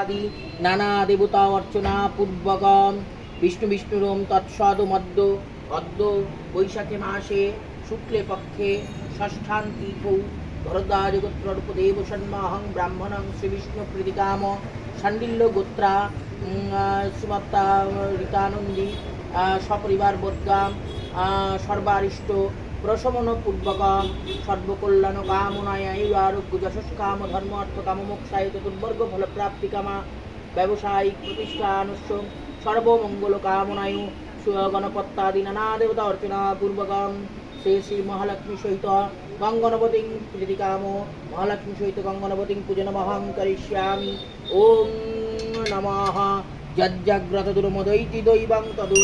আদি, নানা দেবতা অর্চনা পূর্বগম বিষ্ণু বিষ্ণুরম তৎসদ মদ্য অদ্য বৈশাখে মাসে, শুক্লে পক্ষে, ষষ্ঠান তিথৌ ভরদ্বাজ গোত্রদেব সন্মাহং ব্রাহ্মণং শ্রী বিষ্ণু প্রীতিকাম শাণ্ডিল্য গোত্রা শ্রীমত্তা রীতানন্দী সপরিবার বোদ্গাম সর্বারিষ্ট প্রশমন পূর্বকম সর্বকল্যাণ কামনায় আরোগ্য যশস কাম ধর্ম অর্থ কাম মোক্ষায় চতুর্বর্গ ফলপ্রাপ্তি কামা ব্যবসায়িক প্রতিষ্ঠানস্য সর্বমঙ্গল কামনায় গণপত্তাদি নানা দেবতা অর্চনা পূর্বকম শ্রী শ্রী মহালক্ষ্মী সহিত গঙ্গনবতীং প্রীতিকাম মহালক্ষ্মী সহিত গঙ্গনবতীং পূজনমহং করিষ্যামি ওম নমঃ। যজ্জাগ্রত দুর্মদৈতি দৈবং তদু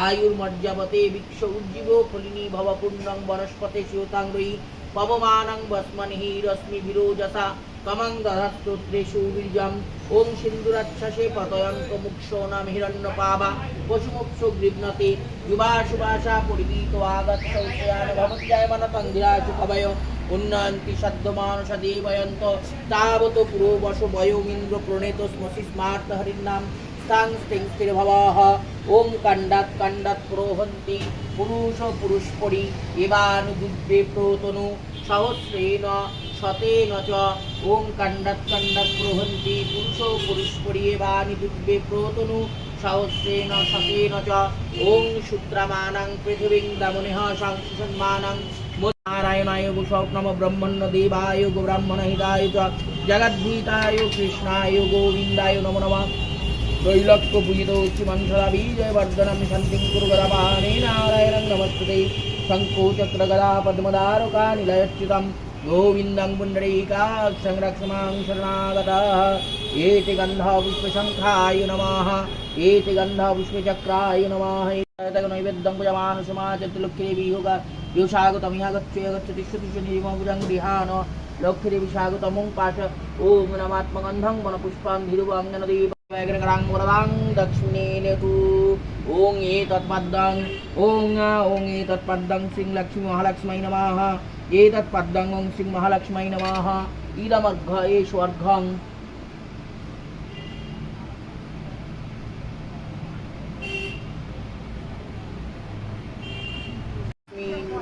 শুক্রতু আয়ুর্মর্যাবতে বিক্ষ উজ্জীব ফলিনী ভব পূর্ণং বনস্পতে শিবতাঙ্গয়ী পবমানং বস্মনিহি রশ্মি বিরোজসা কমং দধস্তোত্রেষু বীর্যম ওম সিন্দুরাচ্ছসে পতয়ঙ্ক মুক্ষো নাম হিরণ্যপাবা পশুমুক্ষো গৃহ্ণতে যুবা সুবাসা পরিগীত আগচ্ছ উষয়ান ভবজ্জায়মানতন্দিরাশু কবয় উন্নয়ন্তি সদ্যমানস দেবয়ন্ত তাবত পুরো বশ বয়োমিন্দ্র প্রণেত স্মসি স্মার্ত হরিনাম স্থাং পুরুষ পুরুষপরি এবানুদুব্বে প্রতনু সহস্রেণ শতেন চ ওম কাণ্ডাত প্রহন্তি পুরুষ পুরুষপরি এবানি দুব্বে প্রতনু সহস্রেণ শতেন চ ওম সূত্রমানাং পৃথিবীং দামনেহ নারায়ণায় নম ব্রহ্মণ্য দেবায় ব্রাহ্মণ হিতায় চ কৃষ্ণায় গোবিন্দায় নম নমঃ त्रैलोक्य पूजितो श्रीमन्थरा बीजवर्धनं शान्तिं कुरु गदापाने नारायणं नमस्ते शङ्कुचक्रगदा पद्मदारुका निलयच्युतं गोविन्दं पुण्डरीकाक्षं रक्ष्मां शरणागतः एति गन्धा पुष्पशङ्खाय नमः एति गन्धा पुष्पचक्राय नमः नैवेद्यं पूजमानुषमाचतुलक्ष्मीदेवी योगा योषागतमिह गच्छे गच्छति श्रुतिषु निर्मभुजं गृहाण लक्ष्मीदेवी स्वागतमुं पाश ॐ नमात्मगन्धं वनपुष्पां धीरुवाङ्गनदेव वैग्रकरां वरदां दक्षिणेन तु ॐ एतत्पद्मं ॐ ॐ एतत्पद्मं श्रीलक्ष्मी महालक्ष्मै नमः एतत्पद्मं ॐ श्री महालक्ष्मै नमः इदमर्घ एष्वर्घं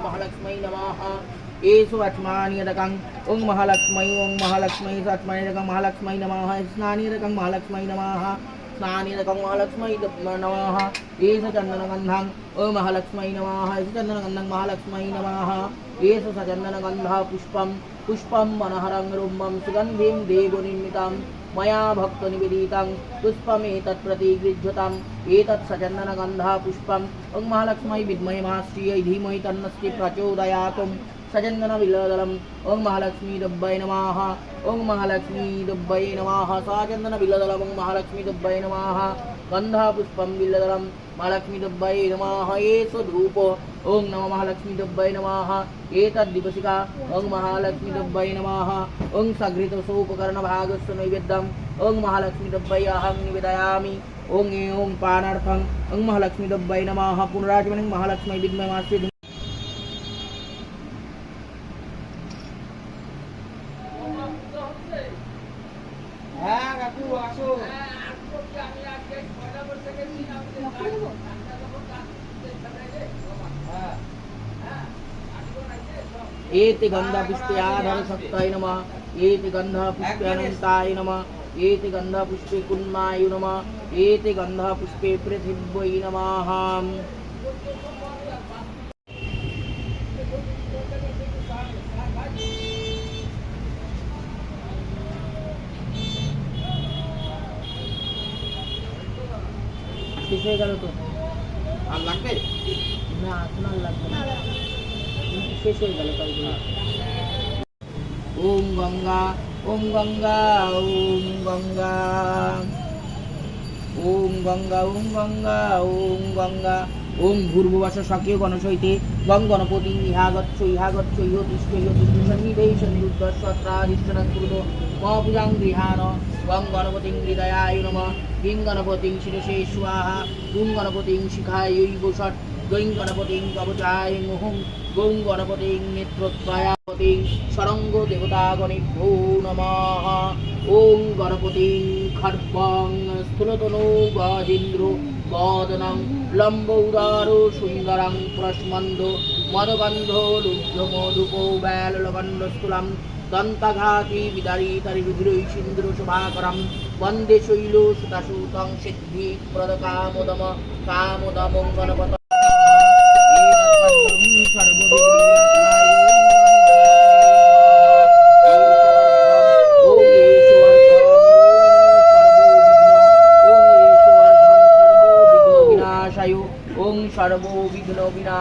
महालक्ष्मै नमः एषु अच्मानियदकं ॐ महालक्ष्मै ॐ महालक्ष्मै सच्मैरकं महालक्ष्मी नमः। स्नानिरकं, महालक्ष्मी नमः। स्नानिरकं, महालक्ष्मै नमः। एष चन्दनगन्धं ॐ महालक्ष्मै नमः। एष चन्दनगन्धं, महालक्ष्मै नमः। एष सचन्दनगन्धः पुष्पं पुष्पं मनहरं रुम्मं सुगन्धिं देवनिर्मितं मया भक्तनिवेदितं, पुष्पमेतत् प्रतिगृह्यताम् एतत् सचन्दनगन्धः पुष्पम् ॐ महालक्ष्मै विद्महे महाश्रियै धीमहि तन्नस्ति सजंदन बिलदलम ओं महालक्ष्मी दुब्बय नमः ओं महालक्ष्मी दुब्बय नमः सजंदन बिलदलम ओं महालक्ष्मी दुब्बय नमः गंधापुष्पम बिलदलम महालक्ष्मी दुब्बय नमः एष धूप ओं नम महालक्ष्मी दुब्बय नमः एतद्दिवसिका। ओं महालक्ष्मी दुब्बय नमः ओं सघृतसोपकरणभागस्य नैवेद्यम। ओं महालक्ष्मी दुब्बय अहम निवेदयामि। ओं ओं पानार्थं ओं महालक्ष्मी दुब्बय नमः पुनराजमनं महालक्ष्मी विद्मयमास्ति হ্যাঁ एति गन्धपुष्पे आधरशक्ताय नमः एति गन्धपुष्पे अनन्ताय नमः एति गन्धपुष्पे कुन्माय नमः एति गन्धपुष्पे पृथिव्यै नमः শেষ হয়ে গেল তো আর লাগবে না এখন আর লাগবে না কিন্তু শেষ হয়ে গেল তাই জন্য ওম গঙ্গা ওম গঙ্গা ওম গঙ্গা ওম গঙ্গা ওম গঙ্গা ওম গঙ্গা ওং ভূর্ভুবশ স্বকীয় গণসহিতে গং গণপতি ইহাগচ্ছ ইহাগচ্ছ ইহ তিষ্ঠ ইহ তিষ্ঠ সন্নিধেই সন্নিরুদ্ধস্বত্রাধিষ্ঠনং কুরুত মম পূজাং গৃহাণ। গং গণপতিং হৃদয়ায় নম। কিং গণপতিং শিরসে স্বাহা গুং গণপতিং শিখায়ৈব ষট গৈং গণপতিং কবচায় মুহুং গৌং গণপতিং নেত্রত্বয়াপতিং সরঙ্গ দেবতাগণেভ্যো নমঃ। ওং গণপতিং খর্বং স্থূলতনো গজেন্দ্র গদনং লম্ব উদার সুন্দরং প্রস্মন্দ স্থুলম দন্তঘাতি বিদারিতরি বিদ্রোহী সিন্দুর শোভাকরম বন্দে শৈল সুতাসুতং সিদ্ধি প্রদ কামোদম কামোদমং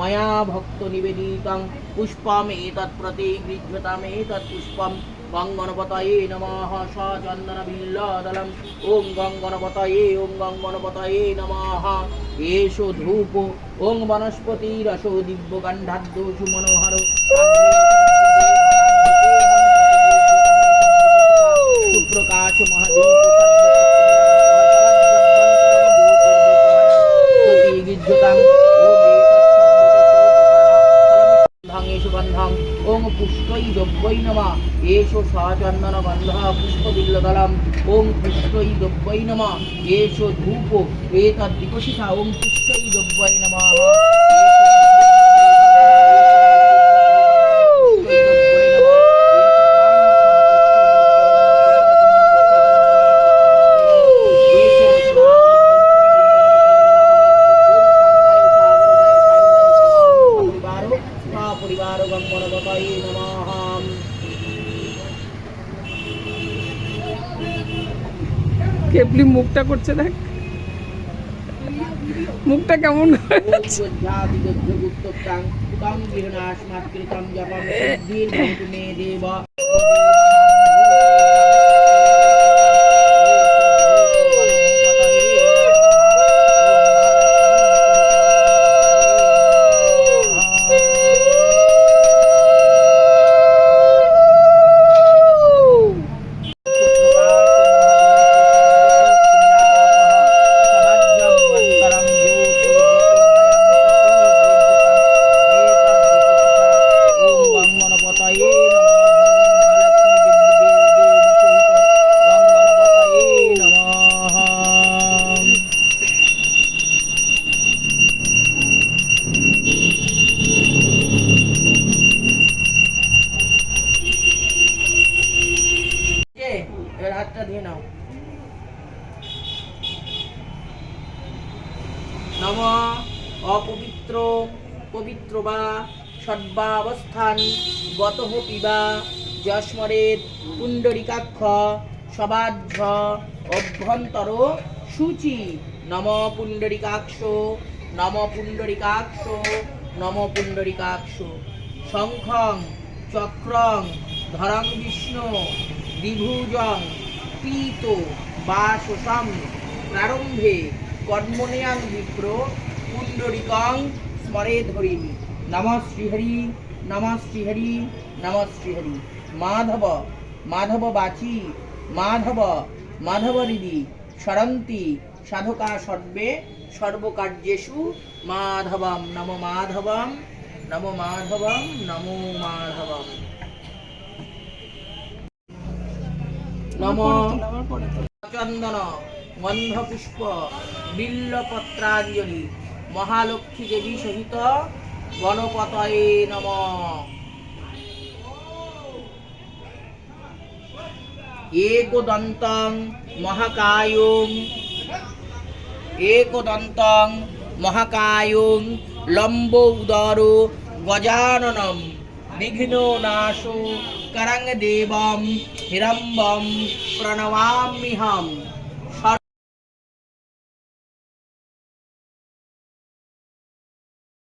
ময়া ভক্ত নিবেদিতং পুষ্পমেতৎ প্রতিগৃহ্যতামেতৎ পুষ্পম গং গণপতয়ে নমঃ সচন্দন বিল্লদলম ওং গং গণপতয়ে ওং গং গণপতয়ে নমঃ এষো ধূপ ওং বনস্পতি রসো দিব্য গন্ধাদ্য সুমনোহর সুপ্রকাশ মহাদেব প্রতিগৃহ্যতাং গন্ধং ওং পুষ্পৈ দ্রব্যৈ নমা। এষো সচন্দন গন্ধ পুষ্পবিল্লদলম ওং পুষ্পৈ দ্রব্যৈ নমা। এষো ধূপ এতদ্বিকশিখা ওং পুষ্পৈ দ্রব্যৈ নমঃ। মুখটা করছে দেখ। মুখটা কেমন করে নম অপবিত্র পবিত্র বা সদ্বাবস্থান গত পিবা যস্মরেদ পুণ্ডরিকাক্ষ সবাধ্য অভ্যন্তর সূচি নম পুণ্ডরিকাক্ষ নম পুণ্ডরিকাক্ষ নম পুণ্ডরিকাক্ষ শঙ্খং চক্রং ধরং বিষ্ণু দ্বিভুজং পীত বাসসম প্রারম্ভে কর্মণেয়াং বিপ্র পুণ্ডরিকং স্মরে ধরিমি নম শ্রীহরি নম শ্রীহরি নম শ্রীহরি। মাধব মাধব বাচি মাধব মাধব হৃদি সরন্তি সাধকা সর্বে সর্বকার্যেষু মাধবম নম মাধবম নম মাধবম নমো মাধবম। নম। চন্দন। গন্ধপুষ্প বিল্লপত্রাঞ্জলি, মহালক্ষ্মী দেবী সহিত গণপতয়ে নম। একদন্তং মহাকায়ং একদন্তং মহাকায়ং লম্ব উদর গজাননম বিঘ্ন নাশো, করং দেবম, হিরম্বম